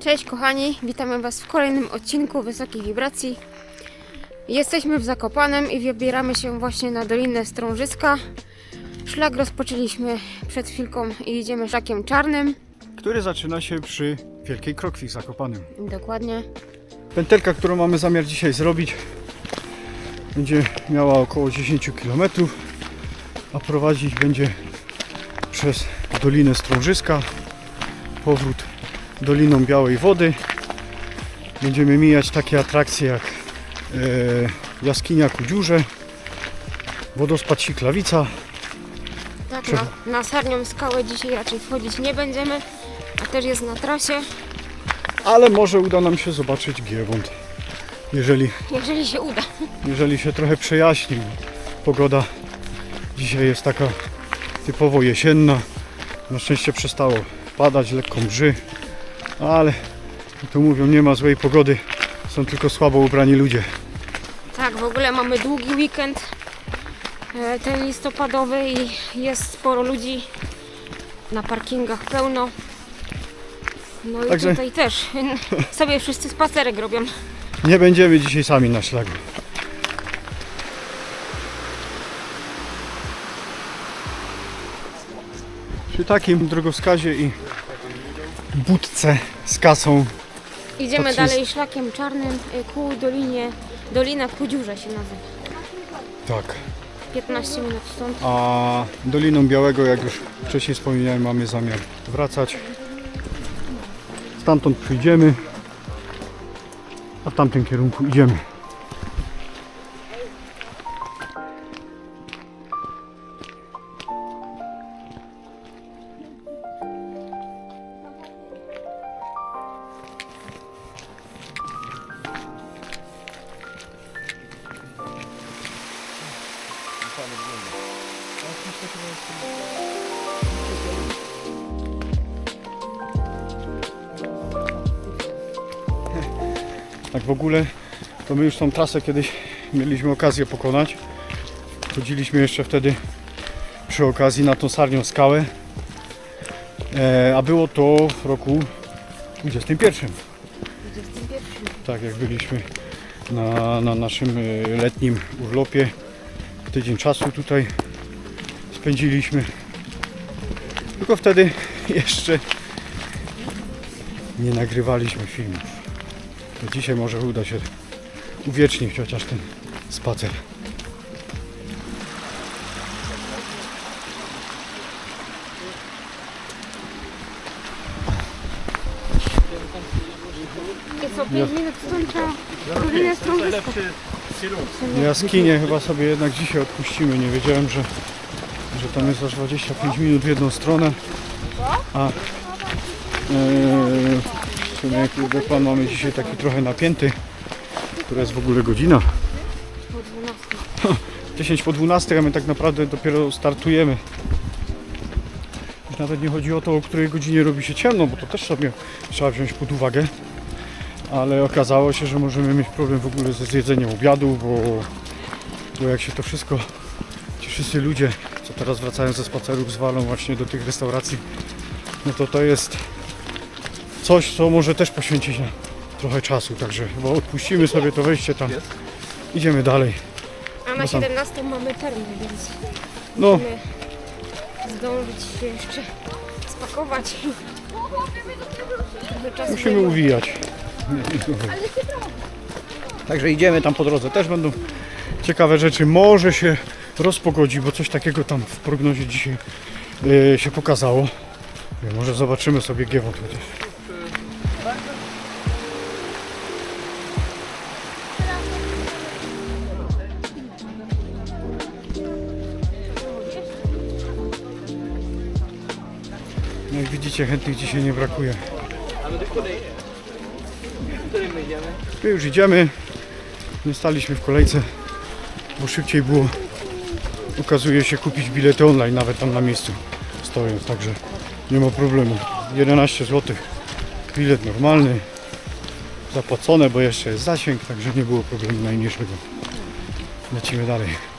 Cześć kochani, witamy Was w kolejnym odcinku Wysokiej Wibracji. Jesteśmy w Zakopanem i wybieramy się właśnie na Dolinę Strążyska. Szlak rozpoczęliśmy przed chwilką i idziemy szlakiem czarnym. który zaczyna się przy Wielkiej Krokwi w Zakopanym. Dokładnie. Pętelka, którą mamy zamiar dzisiaj zrobić, będzie miała około 10 km, a prowadzić będzie przez Dolinę Strążyska, powrót Doliną Białej Wody. Będziemy mijać takie atrakcje jak e, jaskinia ku dziurze, wodospad Siklawica, Tak, Trzeba- na, na Sarnią Skałę dzisiaj raczej wchodzić nie będziemy, a też jest na trasie, ale może uda nam się zobaczyć Giewont, jeżeli jeżeli się uda. jeżeli się trochę przejaśni. Pogoda dzisiaj jest taka typowo jesienna. Na szczęście przestało padać, lekko mrzy, ale to mówią, nie ma złej pogody, są tylko słabo ubrani ludzie. Tak, w ogóle mamy długi weekend, e, ten listopadowy i jest sporo ludzi. Na parkingach pełno. No i Także- tutaj też sobie wszyscy spacerek robią. Nie będziemy dzisiaj sami na szlaku. Przy takim drogowskazie i budce z kasą Idziemy dalej szlakiem czarnym e, ku dolinie, Dolina Kudziurza się nazywa. tak. 15 minut stąd. A Doliną Białego, jak już wcześniej wspomniałem, mamy zamiar wracać. Stamtąd przyjdziemy, a w tamtym kierunku idziemy. To my już tą trasę kiedyś mieliśmy okazję pokonać. Chodziliśmy jeszcze wtedy przy okazji na tą sarnią skałę. E, a było to w roku 21. 21. Tak, jak byliśmy na, na naszym e, letnim urlopie. Tydzień czasu tutaj spędziliśmy. Tylko wtedy jeszcze nie nagrywaliśmy filmów. To dzisiaj może uda się uwiecznić chociaż ten spacer. I co, 5 minut stąd na Dolinę Strążyska. Jaskinie chyba sobie jednak dzisiaj odpuścimy. Nie wiedziałem, że, że tam jest aż 25 minut w jedną stronę. A e, w sumie jak plan mamy dzisiaj taki trochę napięty. Która jest w ogóle godzina? Po 12. 10 po 12, a my tak naprawdę dopiero startujemy. Nawet nie chodzi o to, o której godzinie robi się ciemno, bo to też sobie trzeba wziąć pod uwagę. Ale okazało się, że możemy mieć problem w ogóle ze zjedzeniem obiadu, bo, bo jak się to wszystko, ci wszyscy ludzie, co teraz wracają ze spacerów, zwalą właśnie do tych restauracji, no to to jest coś, co może też poświęcić na trochę czasu. Także chyba odpuścimy sobie to wejście tam. Idziemy dalej. A na No tam. 17 mamy termin, więc No, musimy zdążyć się jeszcze spakować. Czasu Musimy ma. uwijać. Także idziemy tam po drodze. Też będą ciekawe rzeczy. Może się rozpogodzi, bo coś takiego tam w prognozie dzisiaj e, się pokazało. Może zobaczymy sobie Giewont chociaż. Widzicie, chętnych dzisiaj nie brakuje. My już idziemy. Nie staliśmy w kolejce, bo szybciej było. Okazuje się kupić bilety online, nawet tam na miejscu stojąc, także nie ma problemu. 11 zł. Bilet normalny. Zapłacone, bo jeszcze jest zasięg, także nie było problemu najmniejszego. Lecimy dalej.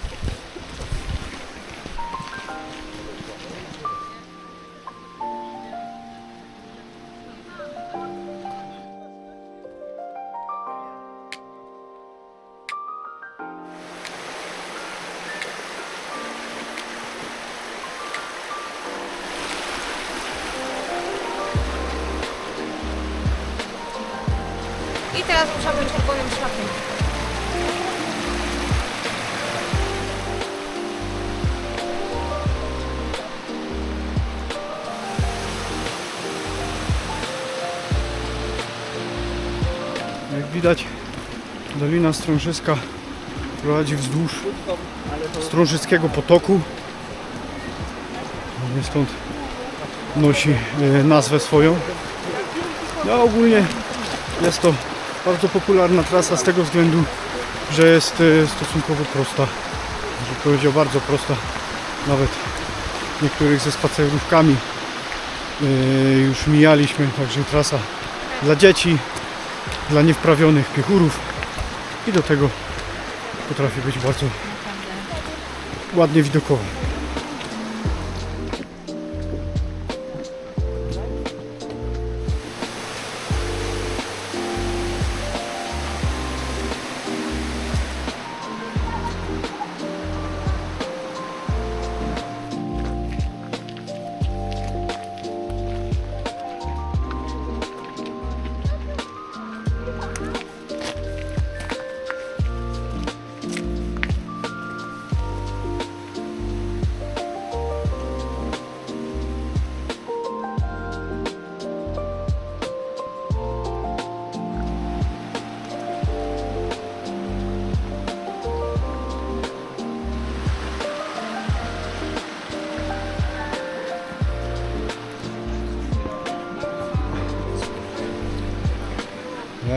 Widać, Dolina Strążyska prowadzi wzdłuż Strążyckiego potoku. Stąd nosi e, nazwę swoją. No ogólnie jest to bardzo popularna trasa z tego względu, że jest e, stosunkowo prosta. Że powiedział bardzo prosta. Nawet niektórych ze spacerówkami e, już mijaliśmy, także trasa dla dzieci, dla niewprawionych piechurów i do tego potrafi być bardzo ładnie widokowa.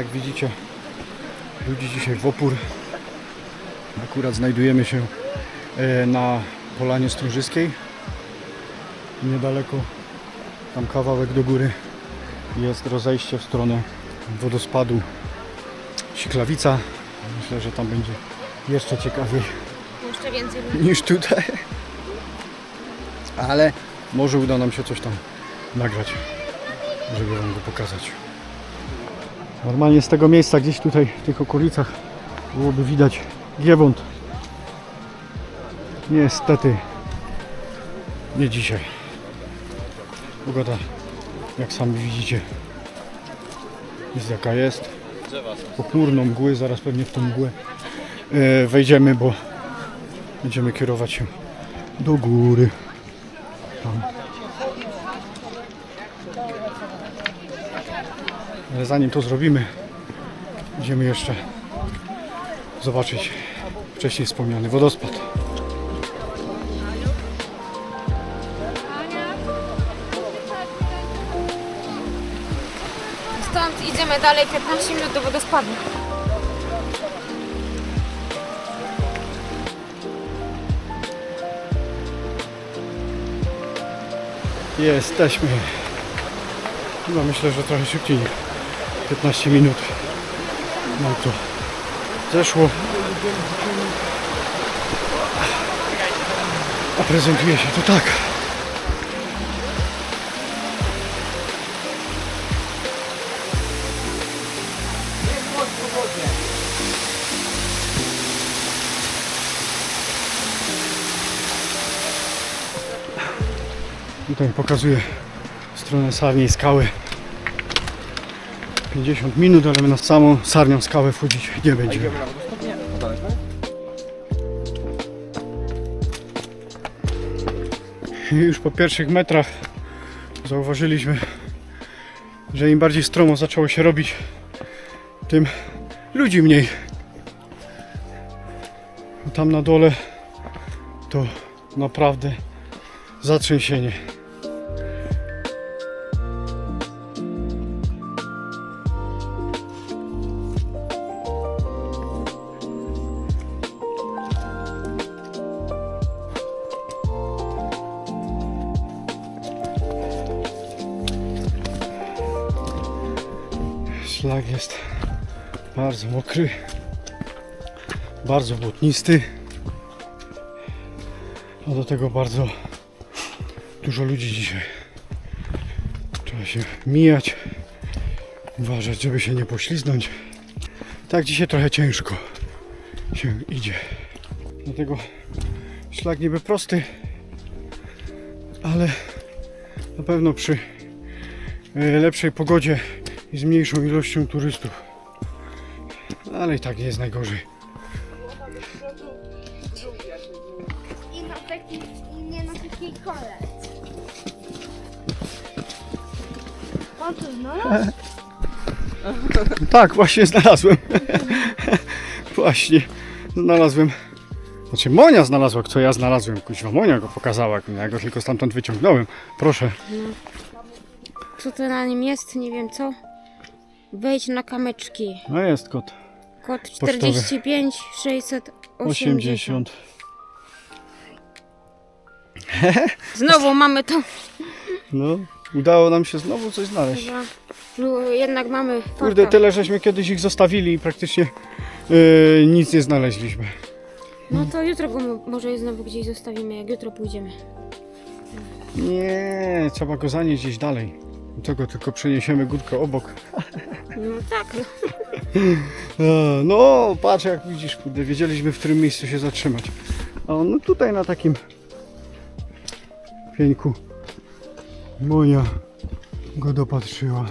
Jak widzicie, ludzi dzisiaj w opór. Akurat znajdujemy się e, na Polanie Strążyskiej. Niedaleko, tam kawałek do góry, jest rozejście w stronę wodospadu Siklawica. Myślę, że tam będzie jeszcze ciekawiej Jeszcze więcej ludzi. niż tutaj. Ale może uda nam się coś tam nagrać, żeby Wam go pokazać. Normalnie z tego miejsca, gdzieś tutaj w tych okolicach byłoby widać Giewont. Niestety nie dzisiaj. Pogoda, jak sami widzicie, jest jaka jest. Pochmurno mgły, zaraz pewnie w tą mgłę e, wejdziemy, bo będziemy kierować się do góry. Tam. Ale zanim to zrobimy, idziemy jeszcze zobaczyć wcześniej wspomniany wodospad. Stąd idziemy dalej 15 minut do wodospadu. Jesteśmy. Chyba myślę, że trochę szybciej 15 minut nam to zeszło. A prezentuje się to tak. Tutaj pokazuję stronę Sarniej Skały. 50 minut, ale my na samą Sarnią Skałę wchodzić nie będziemy. I już po pierwszych metrach zauważyliśmy, że im bardziej stromo zaczęło się robić, tym ludzi mniej. Tam na dole to naprawdę zatrzęsienie. Szlak jest bardzo mokry, bardzo błotnisty, a do tego bardzo dużo ludzi dzisiaj. Trzeba się mijać, uważać, żeby się nie pośliznąć. Tak dzisiaj trochę ciężko się idzie. Dlatego szlak niby prosty, ale na pewno przy e, lepszej pogodzie i z mniejszą ilością turystów Ale i tak nie jest najgorzej. I na nie na takiej kole. On to znalazł? Tak, właśnie znalazłem. właśnie znalazłem. Znaczy Monia znalazła, co ja znalazłem. Kuźwa, Monia go pokazała, ja go tylko stamtąd wyciągnąłem. Proszę. Co to na nim jest? Nie wiem co. Wejdź na kamyczki. No jest kot. Kod 45 680. 80. Znowu mamy to. No, udało nam się znowu coś znaleźć. Chyba. No, jednak mamy. Kurde, farta. tyle żeśmy kiedyś ich zostawili i praktycznie yy, nic nie znaleźliśmy. No to jutro go mo- może znowu gdzieś zostawimy, jak jutro pójdziemy. Nie, trzeba go zanieść gdzieś dalej. Tego tylko przeniesiemy górkę obok. No tak. E, No, patrz jak widzisz, kurde, wiedzieliśmy w którym miejscu się zatrzymać. A on no tutaj na takim pieńku Moja go dopatrzyła.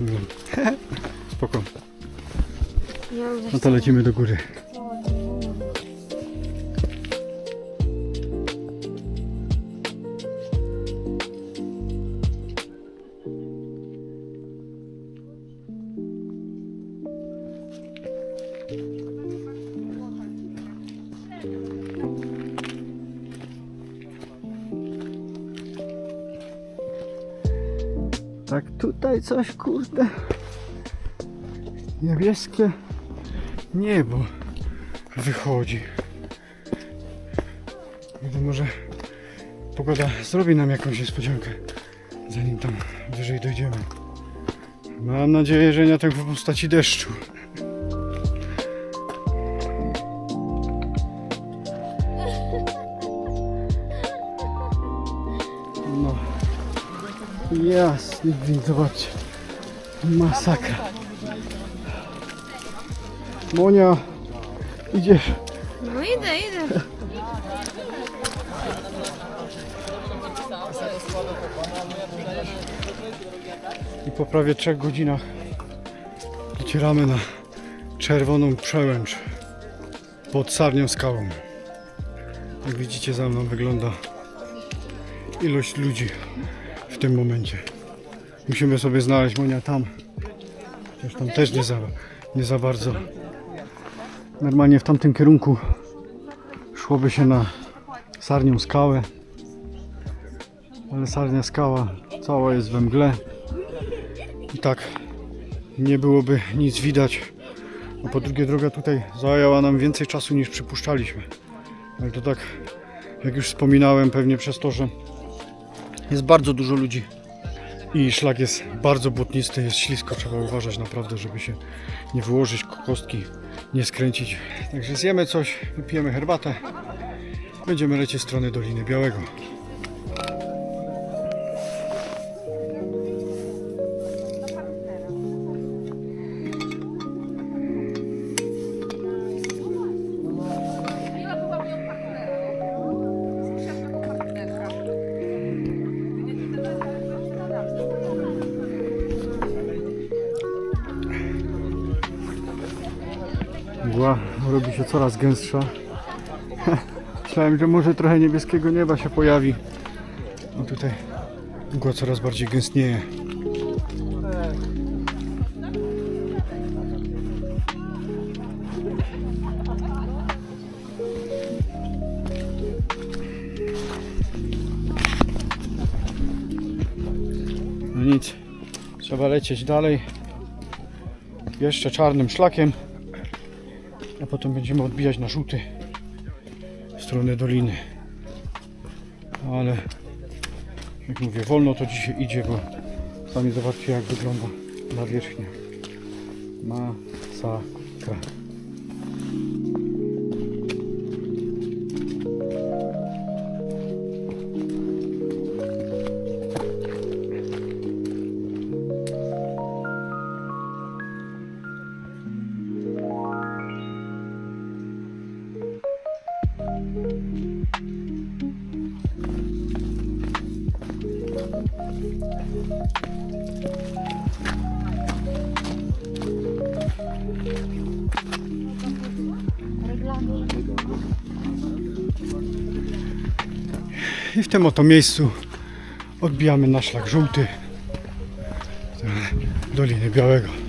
Spoko. No to lecimy do góry. Coś kurde niebieskie niebo wychodzi. Może pogoda zrobi nam jakąś niespodziankę, zanim tam wyżej dojdziemy. Mam nadzieję, że nie tak w postaci deszczu. Jasny gwint, zobaczcie. Masakra. Monia, idziesz. No idę, idę. I po prawie trzech godzinach docieramy na czerwoną przełęcz pod Sarnią Skałą. Jak widzicie za mną wygląda ilość ludzi tym momencie. Musimy sobie znaleźć Monia tam. Chociaż tam też nie za, nie za bardzo. Normalnie w tamtym kierunku szłoby się na Sarnią Skałę. Ale Sarnia Skała cała jest we mgle. I tak nie byłoby nic widać. A po drugie droga tutaj zajęła nam więcej czasu niż przypuszczaliśmy. Ale to tak, jak już wspominałem, pewnie przez to, że jest bardzo dużo ludzi i szlak jest bardzo błotnisty, jest ślisko, trzeba uważać naprawdę, żeby się nie wyłożyć kostki, nie skręcić. Także zjemy coś, wypijemy herbatę, będziemy lecieć w stronę Doliny Białego. Mgła robi się coraz gęstsza. Myślałem, że może trochę niebieskiego nieba się pojawi. A tutaj mgła coraz bardziej gęstnieje. No nic, trzeba lecieć dalej. Jeszcze czarnym szlakiem potem będziemy odbijać na żółty w stronę doliny. Ale jak mówię, wolno to dzisiaj idzie, bo sami zobaczcie jak wygląda nawierzchnia. Masakra. I w tym oto miejscu odbijamy na szlak żółty Doliny Białego.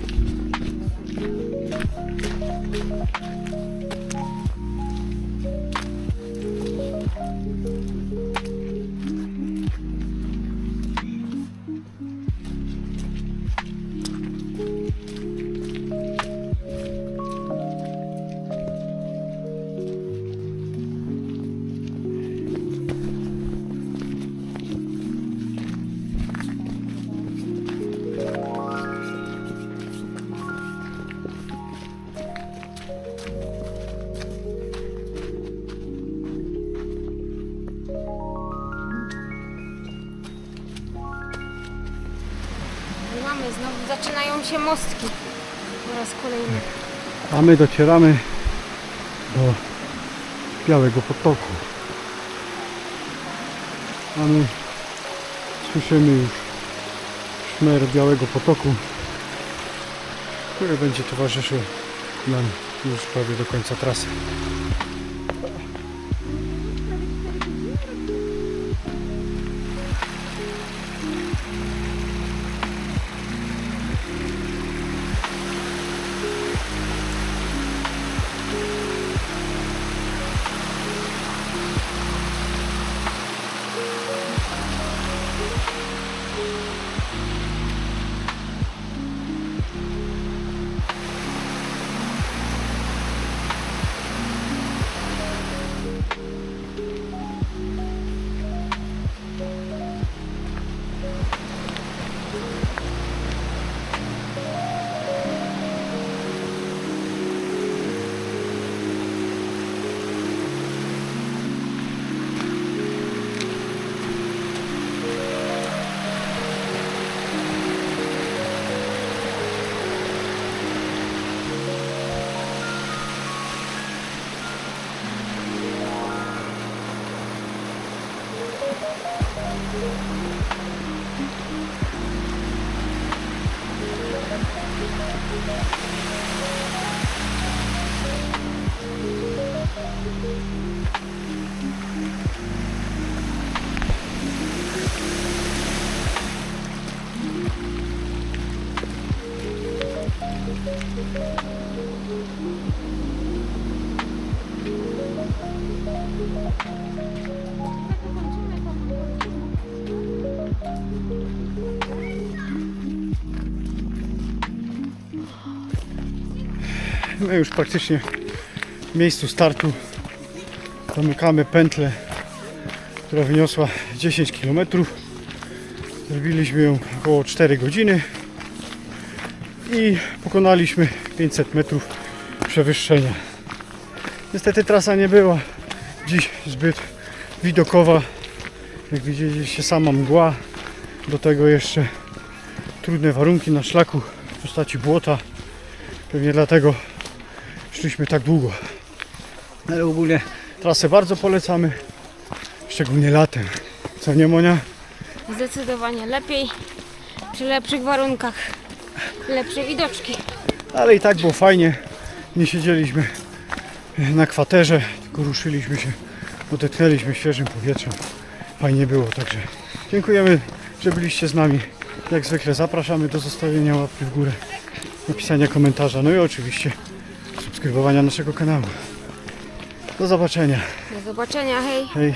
Się mostki. Po raz kolejny. A my docieramy do Białego Potoku. A my słyszymy już szmer Białego Potoku, który będzie towarzyszył nam już prawie do końca trasy. My już praktycznie w miejscu startu zamykamy pętlę, która wyniosła 10 km. Zrobiliśmy ją około 4 godziny i pokonaliśmy 500 metrów przewyższenia. Niestety trasa nie była dziś zbyt widokowa. Jak widzieliście sama mgła, do tego jeszcze trudne warunki na szlaku w postaci błota. Pewnie dlatego szliśmy tak długo. Ale ogólnie trasę bardzo polecamy, szczególnie latem. Co nie Monia? Zdecydowanie lepiej. Przy lepszych warunkach. Lepsze widoczki. Ale i tak było fajnie. Nie siedzieliśmy na kwaterze, tylko ruszyliśmy się, odetchnęliśmy świeżym powietrzem. Fajnie było, także dziękujemy, że byliście z nami. Jak zwykle zapraszamy do zostawienia łapki w górę, napisania komentarza, no i oczywiście subskrybowania naszego kanału. Do zobaczenia. Do zobaczenia, hej. Hej.